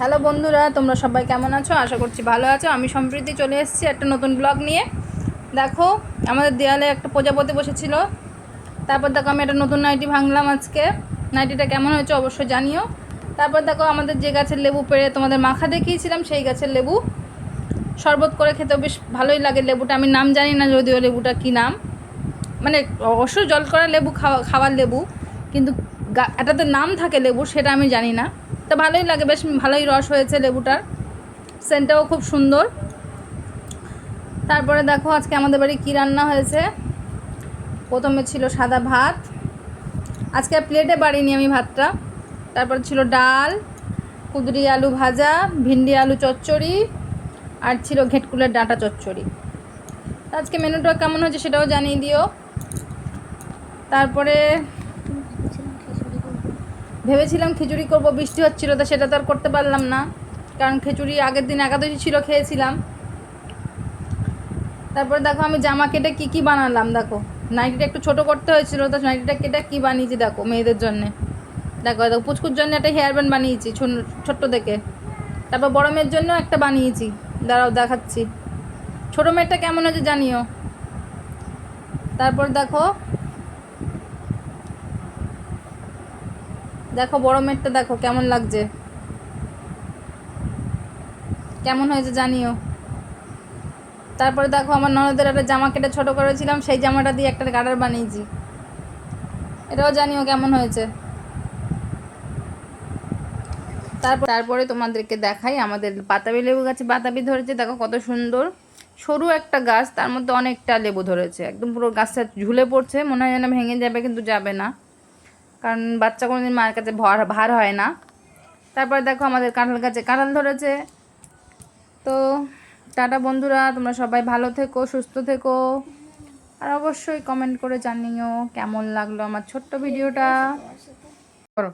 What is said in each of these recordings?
Hello বন্ধুরা, তোমরা সবাই কেমন আছো? আশা করছি ভালো আছো। আমি সম্প্রীতি চলে এসেছি একটা নতুন ব্লগ নিয়ে। দেখো, আমাদের দেয়ালে একটা প্রজাপতি বসেছিল। তারপর দেখো, আমি একটা নতুন নাইটি ভাঙলাম আজকে। নাইটিটা কেমন হয়েছে অবশ্যই জানিও। তারপর দেখো, আমাদের যে গাছের লেবু পেড়ে তোমাদের মাখা দেখিয়েছিলাম, সেই গাছের লেবু। শরবত করে খেতে বেশ ভালোই লাগে লেবুটা। আমি নাম জানি না যদিও লেবুটা কী নাম। মানে অবশ্যই জল করা লেবু, খাওয়া, খাওয়ার লেবু। কিন্তু এটাতে নাম থাকে লেবু, সেটা আমি জানি না। তো ভালোই লাগে, বেশ ভালোই রস হয়েছে লেবুটার। সেন্টটাও খুব সুন্দর। তারপরে দেখো আজকে আমাদের বাড়ি কী রান্না হয়েছে। প্রথমে ছিল সাদা ভাত। আজকে প্লেটে বাড়িনি আমি ভাতটা। তারপরে ছিল ডাল, কুদরি আলু ভাজা, ভিন্ডি আলু চচ্চড়ি, আর ছিল ঘেটকুলের ডাঁটা চচ্চড়ি। আজকে মেনুটা কেমন হয়েছে সেটাও জানিয়ে দিও। তারপরে ভেবেছিলাম খিচুড়ি করব, বৃষ্টি হচ্ছিল তো সেটা তো আর করতে পারলাম না। কারণ খিচুড়ি আগের দিন একাদশী ছিল, খেয়েছিলাম। তারপরে দেখো আমি জামা কেটে কী কী বানালাম, দেখো। নাইটিটা একটু ছোট করতে হয়েছিল, তো নাইটিটা কেটে কী বানিয়েছি, দেখো, মেয়েদের জন্যে। দেখো দেখো, পুচকুর জন্য একটা হেয়ার ব্যান্ড বানিয়েছি ছোট- ছোট্ট দেখে। তারপর বড় মেয়ের জন্য একটা বানিয়েছি। দাঁড়াও, দেখাচ্ছি। ছোটো মেয়েটা কেমন হয়েছে জানিও। তারপর দেখো দেখো, বড় মেয়েরটা দেখো, কেমন লাগছে? কেমন হয়েছে জানিও। তারপরে দেখো, আমার ননদের একটা জামা কেটে ছোট করেছিলাম, সেই জামাটা দিয়ে একটা গার্ডার বানিয়েছি। এটাও জানিও কেমন হয়েছে। তারপর তারপরে তোমাদেরকে দেখাই আমাদের বাতাবি লেবু গাছে বাতাবি ধরেছে, দেখো কত সুন্দর। সরু একটা গাছ, তার মধ্যে অনেকটা লেবু ধরেছে, একদম পুরো গাছটা ঝুলে পড়ছে, মনে হয় যেন ভেঙে যাবে, কিন্তু যাবে না। কারণ বাচ্চা কোনোদিন মায়ের কাছে ভর ভার হয় না তারপরে দেখো আমাদের কাঁঠাল গাছে কাঁঠাল ধরেছে তো টাটা বন্ধুরা তোমরা সবাই ভালো থেকো সুস্থ থেকো আর অবশ্যই কমেন্ট করে জানিও কেমন লাগল আমার ছোট্ট ভিডিওটা করো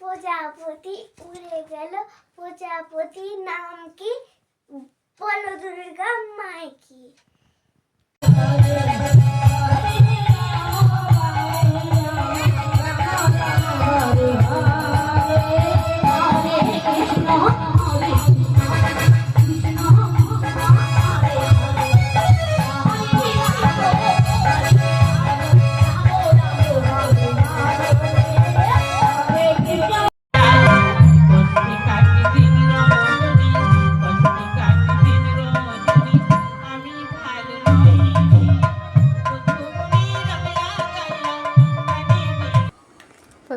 প্রজাপতি উড়ে গেল প্রজাপতি নাম কি Bora do Mike.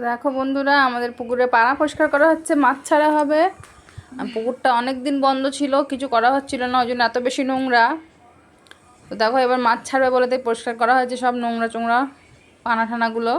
দেখো বন্ধুরা, আমাদের পুকুরে পাড়া পরিষ্কার করা হচ্ছে, মাছ ছাড়া হবে। পুকুরটা অনেক দিন বন্ধ ছিল, কিছু করা হচ্ছিল না, ওই জন্য এত বেশি নোংরা। তো দেখো, এবার মাছ ছাড়বে বলে তাই পরিষ্কার করা হয়েছে সব নোংরা চোংরা পানা ঠানাগুলো